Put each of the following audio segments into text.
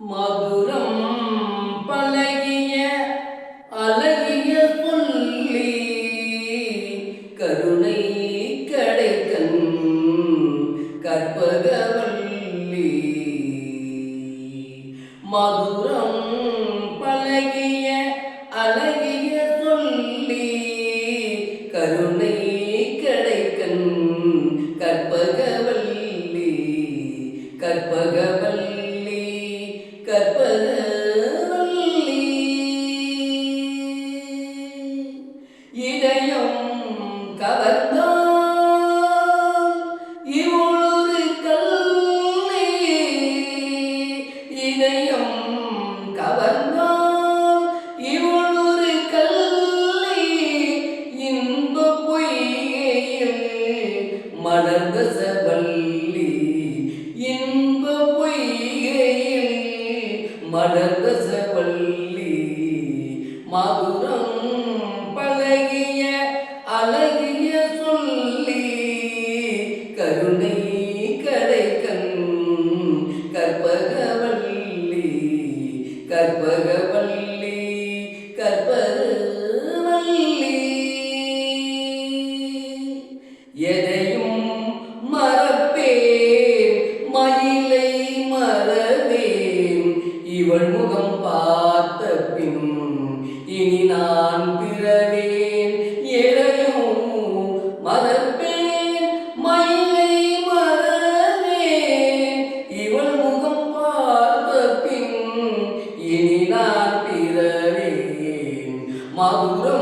மதுரம் பழகிய அழகிய சொல்லி கருணை கடைக்கண் கற்பகவல்லி மதுரம் கவர்ந்தால் இவளொரு கல்லே இதயம் கவர்ந்தால் இவளொரு கல்லே இன்ப பொய்கையில் மலர்ந்த செவல்லி இன்ப பொய்கையில் மலர்ந்த செவல்லி மதுரம் கற்பகவல்லி கற்பகவல்லி. எதையும் மறப்பேன் மயிலை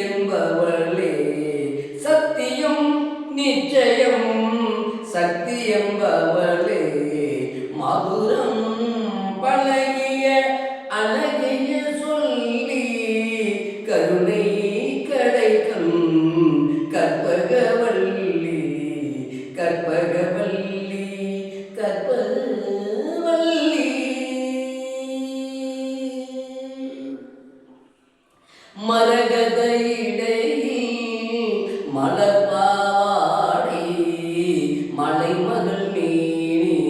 என்பவளே சத்தியம் நிச்சயம். சக்தி என்பவளே மதுர மரகதை